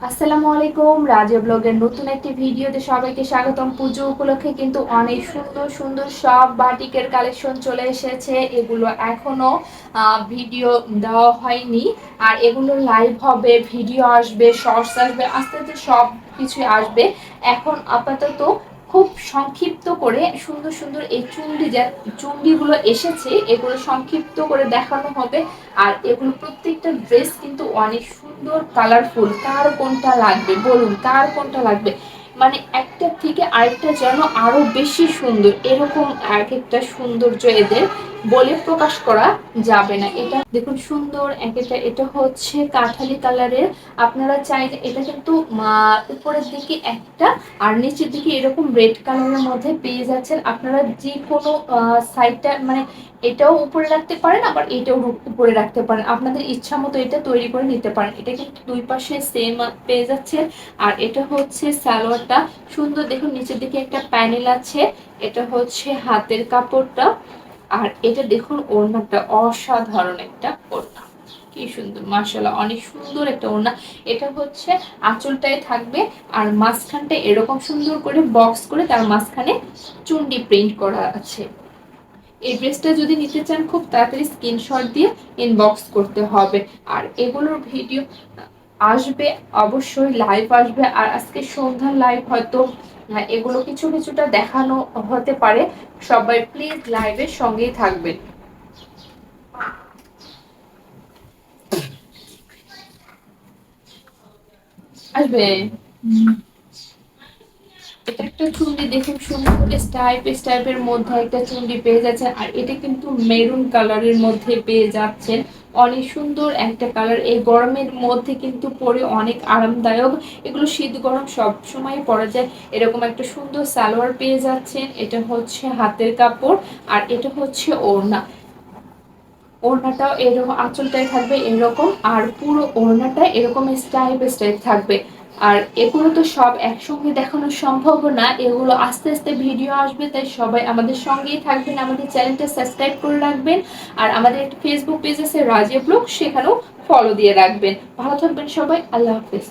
আসসালামু আলাইকুম রাজা ব্লগের নতুন একটি ভিডিওতে সবাইকে স্বাগতম। পুজো উপলক্ষে কিন্তু অনেক সুন্দর সুন্দর সব বাটিকের কালেকশন চলে এসেছে। এগুলো এখনও ভিডিও দেওয়া হয়নি। আর এগুলো লাইভ হবে ভিডিও আসবে শর্টস আসবে, আস্তে আস্তে সব কিছুই আসবে। এখন আপাতত খুব সংক্ষিপ্ত করে সুন্দর সুন্দর এই চুন্ডি যা, চুন্ডিগুলো এসেছে, এগুলো সংক্ষিপ্ত করে দেখানো হবে। আর এগুলো প্রত্যেকটা ড্রেস কিন্তু অনেক সুন্দর কালারফুল কার কোনটা লাগবে? বলুন কার কোনটা লাগবে? মানে একটা থেকে আরেকটা যেন আরও বেশি সুন্দর, এরকম এক একটা সৌন্দর্য এদের বলে প্রকাশ করা যাবে না। এটা দেখুন সুন্দর, এক একটা, এটা হচ্ছে কাঠালি কালারের আপনারা চাইলে এটা কিন্তু উপরের দিকে একটা আর নিচের দিকে এরকম রেড কালারের মধ্যে পেয়ে যাচ্ছেন। আপনারা যে কোনো সাইডটা মানে এটাও উপরে রাখতে পারেন, আবার এটাও উপরে রাখতে পারেন। আপনাদের ইচ্ছা মতো এটা তৈরি করে নিতে পারেন। এটা কিন্তু দুই পাশে সেম পেয়ে যাচ্ছে আর এটা হচ্ছে সালোয়ারটা। সুন্দর, দেখুন, নিচের দিকে একটা প্যানেল আছে। এটা হচ্ছে হাতের কাপড়টা। আর এটা দেখুন, ওড়নাটা অসাধারণ একটা ওড়না। কি সুন্দর মার্শাল্লাহ অনেক সুন্দর একটা ওড়না। এটা হচ্ছে আঁচলটায় থাকবে আর মাঝখানটা এরকম সুন্দর করে বক্স করে তার মাঝখানে চুন্ডি প্রিন্ট করা আছে। এই ড্রেসটা যদি নিতে চান, খুব তাড়াতাড়ি স্ক্রিনশট দিয়ে ইনবক্স করতে হবে। আর এগুলোর ভিডিও আসবে, অবশ্যই লাইভ আসবে। আর আজকে সন্ধ্যার লাইভ হয়তো এগুলো কিছু কিছুটা দেখানো হতে পারে। সবাই প্লিজ লাইভের সঙ্গেই থাকবেন। আসবে? এটা একটা চুন্ডি, দেখুন সুন্দর স্টাইপ স্টাইপের মধ্যে একটা চুন্ডি পেয়ে যাচ্ছেন আর এটা কিন্তু মেরুন কালারের মধ্যে পেয়ে যাচ্ছেন। অনেক সুন্দর একটা কালার এই গরমের মধ্যে কিন্তু পরে অনেক আরামদায়ক। এগুলো শীত গরম সব সময় পরা যায়। এরকম একটা সুন্দর সালোয়ার পেয়ে যাচ্ছেন। এটা হচ্ছে হাতের কাপড় আর এটা হচ্ছে ওড়না। ওড়নাটাও এরকম আঁচলটাই থাকবে এরকম আর পুরো ওড়নাটা এরকম স্টাইপ স্টাইপ থাকবে। আর এগুলো তো সব একসঙ্গে দেখানো সম্ভব না। এগুলো আস্তে আস্তে ভিডিও আসবে, তাই সবাই আমাদের সঙ্গেই থাকবেন, আমাদের চ্যানেলটা সাবস্ক্রাইব করে রাখবেন আর আমাদের ফেসবুক পেজ আছে রাজিয়া ব্লগ, সেখানেও ফলো দিয়ে রাখবেন। ভালো থাকবেন সবাই, আল্লাহ হাফেজ।